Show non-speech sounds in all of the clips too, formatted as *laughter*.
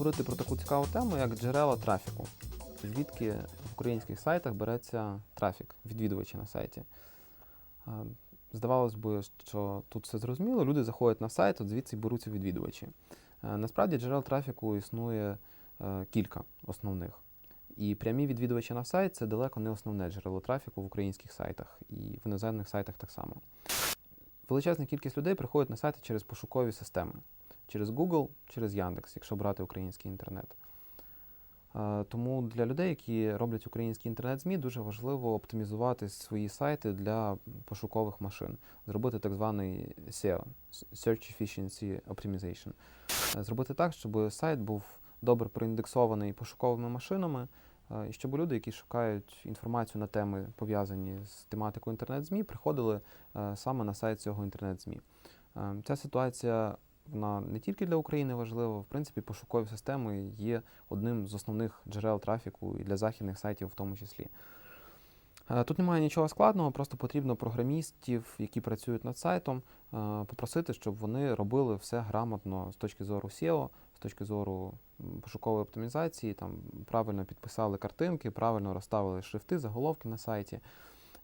поговорити про таку цікаву тему, як джерела трафіку. Звідки в українських сайтах береться трафік, відвідувачі на сайті. Здавалось би, що тут все зрозуміло, люди заходять на сайт, от звідси беруться відвідувачі. Е, Насправді джерел трафіку існує е, кілька основних. І прямі відвідувачі на сайт це далеко не основне джерело трафіку в українських сайтах і в іноземних сайтах так само. Величезна кількість людей приходить на сайти через пошукові системи, через Google, через Яндекс, якщо брати український інтернет. Е, Тому для людей, які роблять українські інтернет-ЗМІ, дуже важливо оптимізувати свої сайти для пошукових машин, зробити так званий SEO Search Efficiency Optimization. Е, Зробити так, щоб сайт був добре проіндексований пошуковими машинами, е, і щоб люди, які шукають інформацію на теми, пов'язані з тематикою інтернет-ЗМІ, приходили саме на сайт цього інтернет-ЗМІ. Ця ситуація вона не тільки для України важлива, в принципі, пошукові системи є одним з основних джерел трафіку і для західних сайтів в тому числі. Е, Тут немає нічого складного, просто потрібно програмістів, які працюють над сайтом, е, попросити, щоб вони робили все грамотно з точки зору SEO, з точки зору пошукової оптимізації, там правильно підписали картинки, правильно розставили шрифти, заголовки на сайті.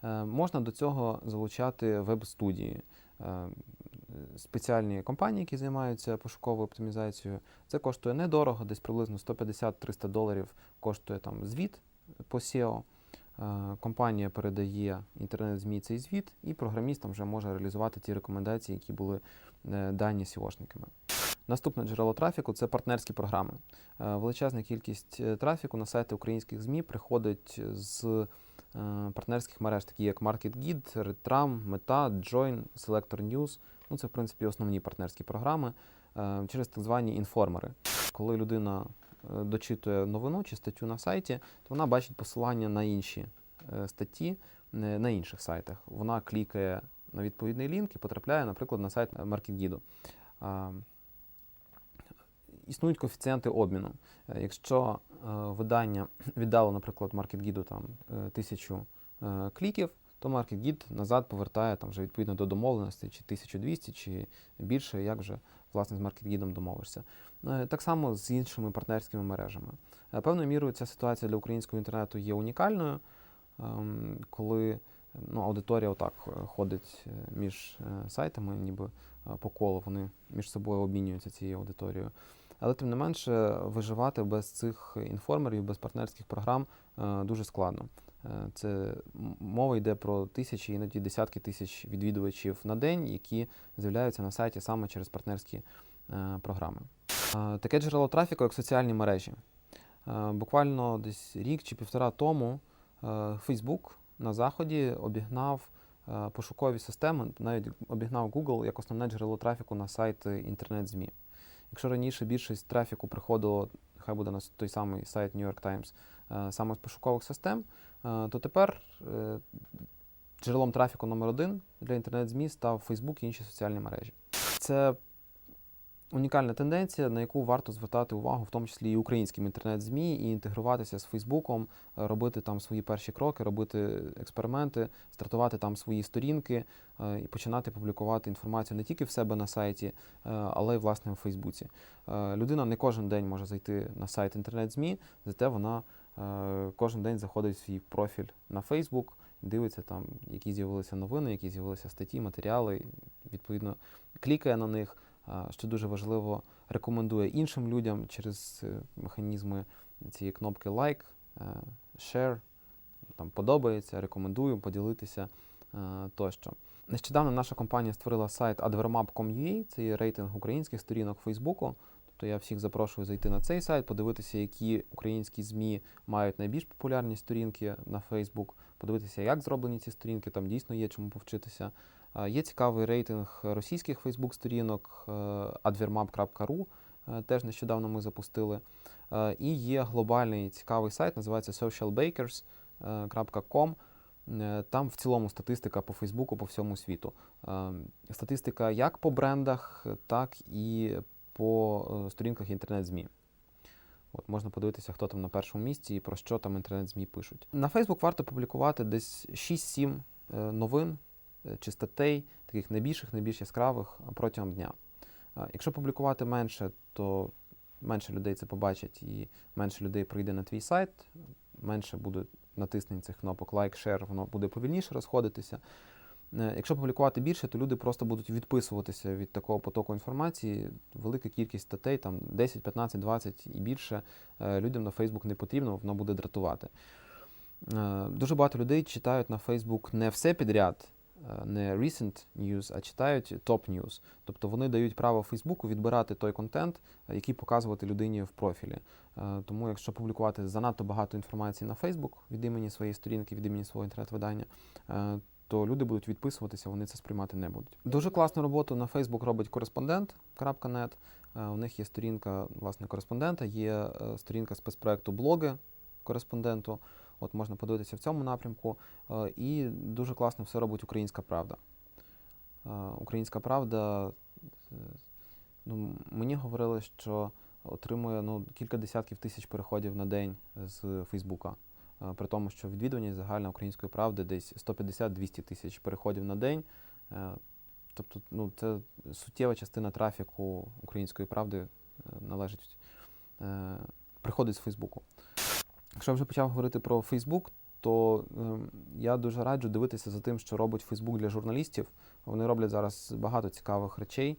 Е, Можна до цього залучати веб-студії, спеціальні компанії, які займаються пошуковою оптимізацією. Це коштує недорого, десь приблизно 150-300 доларів коштує там звіт по SEO. Е, Компанія передає інтернет-ЗМІ цей звіт, і програміст там вже може реалізувати ті рекомендації, які були е, дані SEOшниками. Наступне джерело трафіку це партнерські програми. Е, Величезна кількість трафіку на сайти українських ЗМІ приходить з партнерських мереж, такі як MarketGuide, Retram, Meta, Join, Selector News. Ну, це, в принципі, основні партнерські програми е, через так звані інформери. Коли людина е, дочитує новину чи статтю на сайті, то вона бачить посилання на інші е, статті на інших сайтах. Вона клікає на відповідний лінк і потрапляє, наприклад, на сайт MarketGuide. Існують коефіцієнти обміну. Якщо видання *clears throat* віддало, наприклад, MarketGuide там тисячу кліків, то MarketGuide назад повертає там вже відповідно до домовленості, чи 1200, чи більше, як вже власне з MarketGuide домовишся. Е, Так само з іншими партнерськими мережами. Е, Певною мірою ця ситуація для українського інтернету є унікальною, ем, коли ну, аудиторія отак е, ходить між сайтами, ніби по колу вони між собою обмінюються цією аудиторією. Але тим не менше виживати без цих інформерів, без партнерських програм дуже складно. Е, Це мова йде про тисячі, іноді десятки тисяч відвідувачів на день, які з'являються на сайті саме через партнерські е, програми. Е, Таке джерело трафіку, як соціальні мережі. Буквально десь рік чи півтора тому Facebook на заході обігнав пошукові системи, навіть обігнав Google як основне джерело трафіку на сайти інтернет-ЗМІ. Якщо раніше більшість трафіку приходило, хай буде на той самий сайт New York Times, саме з пошукових систем, то тепер е, джерелом трафіку номер один для інтернет-ЗМІ став Facebook і інші соціальні мережі. Це унікальна тенденція, на яку варто звертати увагу, в тому числі і українським інтернет-ЗМІ, і інтегруватися з Фейсбуком, е, робити там свої перші кроки, робити експерименти, стартувати там свої сторінки е, і починати публікувати інформацію не тільки в себе на сайті, е, але й власне у Фейсбуці. Е, Людина не кожен день може зайти на сайт інтернет-ЗМІ, зате вона е, кожен день заходить в свій профіль на Фейсбук. Дивиться там, які з'явилися новини, які з'явилися статті, матеріали, відповідно клікає на них, що дуже важливо, рекомендує іншим людям через е, механізми цієї кнопки лайк, е, share, там подобається, рекомендую поділитися е, тощо. Нещодавно наша компанія створила сайт advermap.com.ua, це є рейтинг українських сторінок Фейсбуку. Тобто я всіх запрошую зайти на цей сайт, подивитися, які українські ЗМІ мають найбільш популярні сторінки на Facebook, подивитися, як зроблені ці сторінки, там дійсно є чому повчитися. Є цікавий рейтинг російських Facebook-сторінок е, advermap.ru, е, теж нещодавно ми запустили. Е, І є глобальний цікавий сайт, називається socialbakers.com. Там в цілому статистика по Фейсбуку по всьому світу. Статистика як по брендах, так і по е, сторінках інтернет-ЗМІ. От можна подивитися, хто там на першому місці і про що там інтернет-ЗМІ пишуть. На Фейсбук варто публікувати десь 6-7 е, новин е, чи статей, таких найбільших, найбільш яскравих протягом дня. Якщо публікувати менше, то менше людей це побачать і менше людей прийде на твій сайт, менше буде натиснень цих кнопок лайк, шер, воно буде повільніше розходитися. Е, Якщо публікувати більше, то люди просто будуть відписуватися від такого потоку інформації. Велика кількість статей, там 10, 15, 20 і більше е, людям на Facebook не потрібно, воно буде дратувати. Е, Дуже багато людей читають на Facebook не все підряд, не recent news, а читають top news. Тобто вони дають право Фейсбуку відбирати той контент, який показувати людині в профілі. Тому, якщо публікувати занадто багато інформації на Facebook від імені своєї сторінки, від імені свого інтернет-видання, то люди будуть відписуватися, вони це сприймати не будуть. Дуже класну роботу на Facebook робить кореспондент.нет. У них є сторінка власне кореспондента, є е, сторінка спецпроекту блоги кореспонденту. От можна подивитися в цьому напрямку. Е, І дуже класно все робить Українська Правда. Е, Українська Правда, ну, мені говорили, що отримує ну, кілька десятків тисяч переходів на день з Фейсбука. Е, При тому, що відвідуваність загальна української правди десь 150-200 тисяч переходів на день. Е, Тобто, ну, це суттєва частина трафіку української правди е, належить, приходить з Фейсбуку. Якщо я вже почав говорити про Фейсбук, то я дуже раджу дивитися за тим, що робить Фейсбук для журналістів. Вони роблять зараз багато цікавих речей,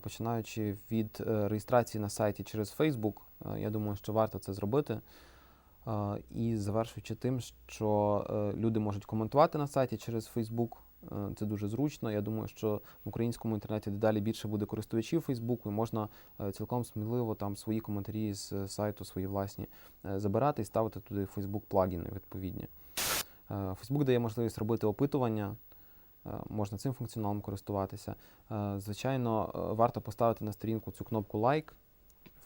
починаючи від реєстрації на сайті через Фейсбук. Я думаю, що варто це зробити. Е, І завершуючи тим, що е, люди можуть коментувати на сайті через Фейсбук. Е, Це дуже зручно. Я думаю, що в українському інтернеті дедалі більше буде користувачів Фейсбуку, і можна цілком сміливо там свої коментарі з сайту, свої власні забирати і ставити туди Facebook плагіни відповідні. Facebook дає можливість робити опитування, можна цим функціоналом користуватися. Звичайно, варто поставити на сторінку цю кнопку лайк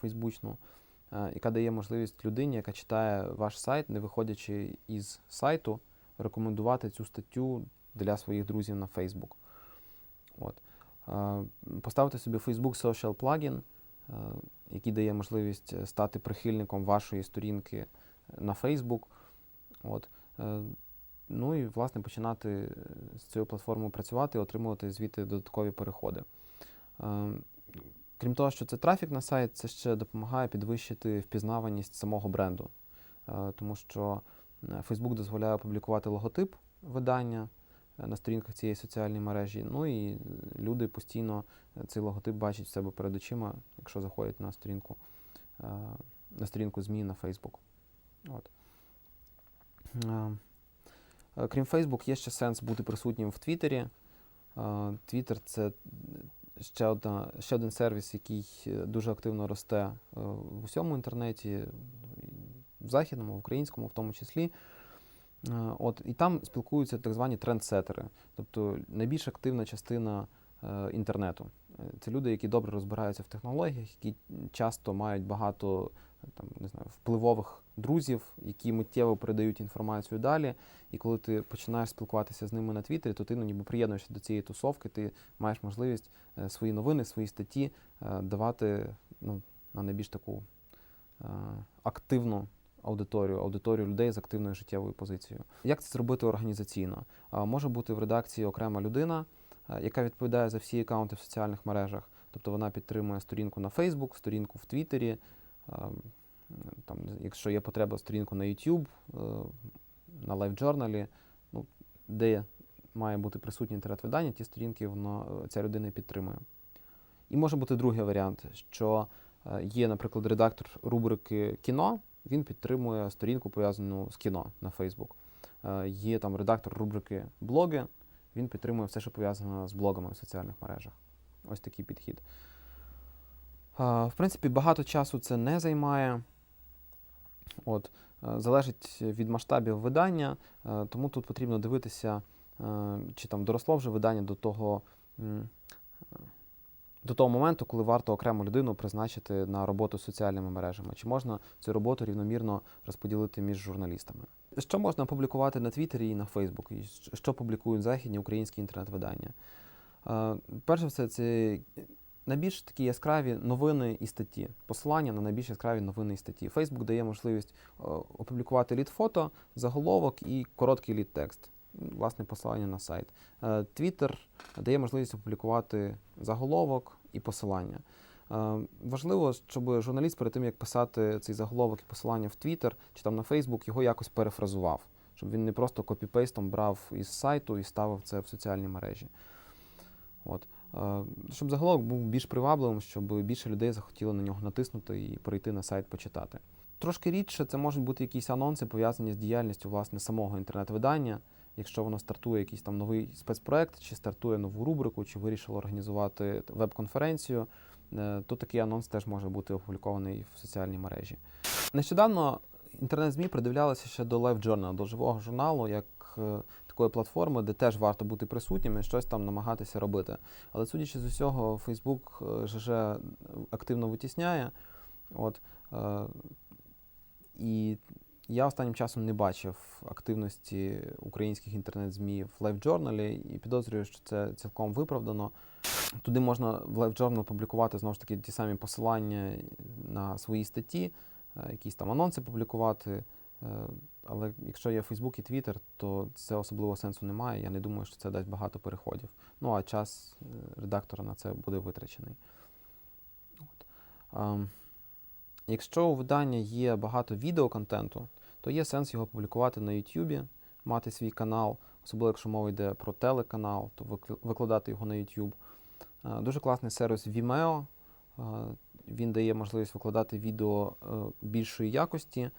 фейсбучну, яка дає можливість людині, яка читає ваш сайт, не виходячи із сайту, рекомендувати цю статтю для своїх друзів на Facebook. От. Е, Поставити собі Facebook Social плагін, е, який дає можливість е, стати прихильником вашої сторінки на Facebook. От. Е, Ну і, власне, починати е, з цією платформою працювати і отримувати звідти додаткові переходи. Крім того, що це трафік на сайт, це ще допомагає підвищити впізнаваність самого бренду. Е, Тому що е, Facebook дозволяє опублікувати логотип видання е, на сторінках цієї соціальної мережі. Ну і люди постійно цей логотип бачать в себе перед очима, якщо заходять на сторінку, на сторінку ЗМІ на Facebook. От. Крім Facebook, є ще сенс бути присутнім в Твіттері. Твіттер це ще, одна, ще один сервіс, який е, дуже активно росте е, в усьому інтернеті, в західному, в українському в тому числі. Е, От, і там спілкуються так звані трендсетери, тобто найбільш активна частина інтернету. Це люди, які добре розбираються в технологіях, які часто мають багато там, не знаю, впливових друзів, які миттєво передають інформацію далі. І коли ти починаєш спілкуватися з ними на Твіттері, то ти ну, ніби приєднуєшся до цієї тусовки, ти маєш можливість е, свої новини, свої статті е, давати ну, на найбільш таку е, активну аудиторію, аудиторію людей з активною життєвою позицією. Як це зробити організаційно? Може бути в редакції окрема людина, яка відповідає за всі акаунти в соціальних мережах. Тобто вона підтримує сторінку на Facebook, сторінку в Твіттері, е, там, якщо є потреба, сторінку на YouTube, е, на LiveJournal, ну, де має бути присутнє інтернет-видання, ті сторінки воно, е, ця людина підтримує. І може бути другий варіант, що е, є, наприклад, редактор рубрики кіно, він підтримує сторінку, пов'язану з кіно на Facebook. Є там редактор рубрики блоги, він підтримує все, що пов'язано з блогами в соціальних мережах. Ось такий підхід. В принципі, багато часу це не займає. От, е, залежить від масштабів видання, е, тому тут потрібно дивитися, е, чи там доросло вже видання до того, до того моменту, коли варто окрему людину призначити на роботу з соціальними мережами, чи можна цю роботу рівномірно розподілити між журналістами. Що можна публікувати на Твіттері і на Фейсбук, і що публікують західні українські інтернет-видання? Е, Перш все, це найбільш такі яскраві новини і статті, посилання на найбільш яскраві новини і статті. Фейсбук дає можливість е, опублікувати лід-фото, заголовок і короткий лід-текст, власне, посилання на сайт. Твіттер дає можливість опублікувати заголовок і посилання. Е, Важливо, щоб журналіст перед тим, як писати цей заголовок і посилання в Твіттер чи там на Фейсбук, його якось перефразував, щоб він не просто копіпейстом брав із сайту і ставив це в соціальні мережі. От. Щоб заголовок був більш привабливим, щоб більше людей захотіли на нього натиснути і перейти на сайт почитати. Трошки рідше це можуть бути якісь анонси, пов'язані з діяльністю власне самого інтернет-видання. Якщо воно стартує якийсь там новий спецпроект, чи стартує нову рубрику, чи вирішило організувати веб-конференцію, е, то такий анонс теж може бути опублікований в соціальній мережі. Нещодавно інтернет-ЗМІ придивлялися ще до Live Journal, до живого журналу, як е, такої платформи, де теж варто бути присутнім і щось там намагатися робити. Але судячи з усього, е, ЖЖ активно витісняє. От, е, і я останнім часом не бачив активності українських інтернет-ЗМІ в LiveJournal і підозрюю, що це цілком виправдано. Туди можна в LiveJournal публікувати знову ж таки ті самі посилання на свої статті, е, якісь там анонси публікувати. Але якщо є Facebook і Twitter, то це особливого сенсу немає. Я не думаю, що це дасть багато переходів. Ну а час е, редактора на це буде витрачений. От. Ем, Якщо у видання є багато відеоконтенту, то є сенс його публікувати на YouTube, мати свій канал, особливо якщо мова йде про телеканал, то викладати його на YouTube. Е, Дуже класний сервіс Vimeo. Е, Він дає можливість викладати відео е, більшої якості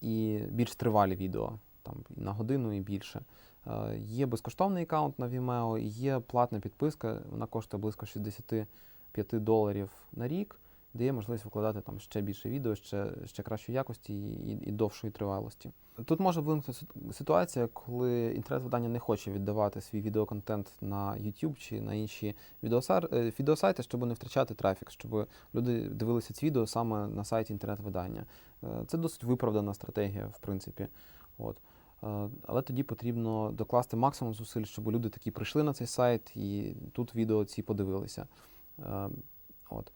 і більш тривалі відео, там на годину і більше. Е, Є безкоштовний аккаунт на Vimeo, є платна підписка, вона коштує близько 65 доларів на рік дає можливість викладати там ще більше відео, ще, ще кращої якості і, і довшої тривалості. Тут може виникнути ситуація, коли інтернет-видання не хоче віддавати свій відеоконтент на YouTube чи на інші е, відеосайти, щоб не втрачати трафік, щоб люди дивилися ці відео саме на сайті інтернет-видання. Е, Це досить виправдана стратегія, в принципі. От. Е, Але тоді потрібно докласти максимум зусиль, щоб люди такі прийшли на цей сайт і тут відео ці подивилися. Е, От.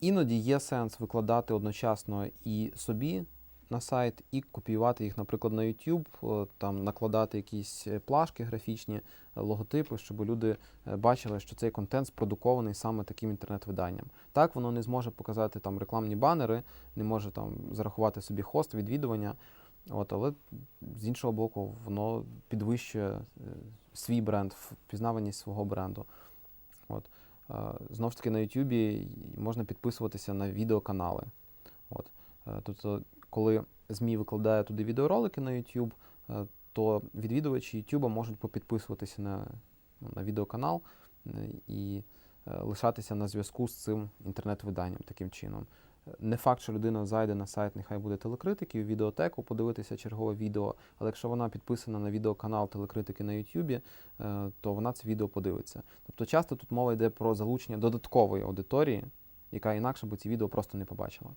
Іноді є сенс викладати одночасно і собі на сайт, і копіювати їх, наприклад, на YouTube, там накладати якісь е, плашки графічні, е, логотипи, щоб люди е, бачили, що цей контент спродукований саме таким інтернет-виданням. Так, воно не зможе показати там рекламні банери, не може там зарахувати собі хост, відвідування. От, але з іншого боку, воно підвищує е, свій бренд, впізнаваність свого бренду. От. Е, Знову ж таки, на YouTube можна підписуватися на відеоканали. От. Е, Тобто, коли ЗМІ викладає туди відеоролики на YouTube, е, то відвідувачі YouTube можуть попідписуватися на, ну, на відеоканал е, і е, лишатися на зв'язку з цим інтернет-виданням таким чином. Не факт, що людина зайде на сайт, нехай буде телекритики, в відеотеку, подивитися чергове відео, але якщо вона підписана на відеоканал телекритики на е, то вона це відео подивиться. Тобто часто тут мова йде про залучення додаткової аудиторії, яка інакше би ці відео просто не побачила.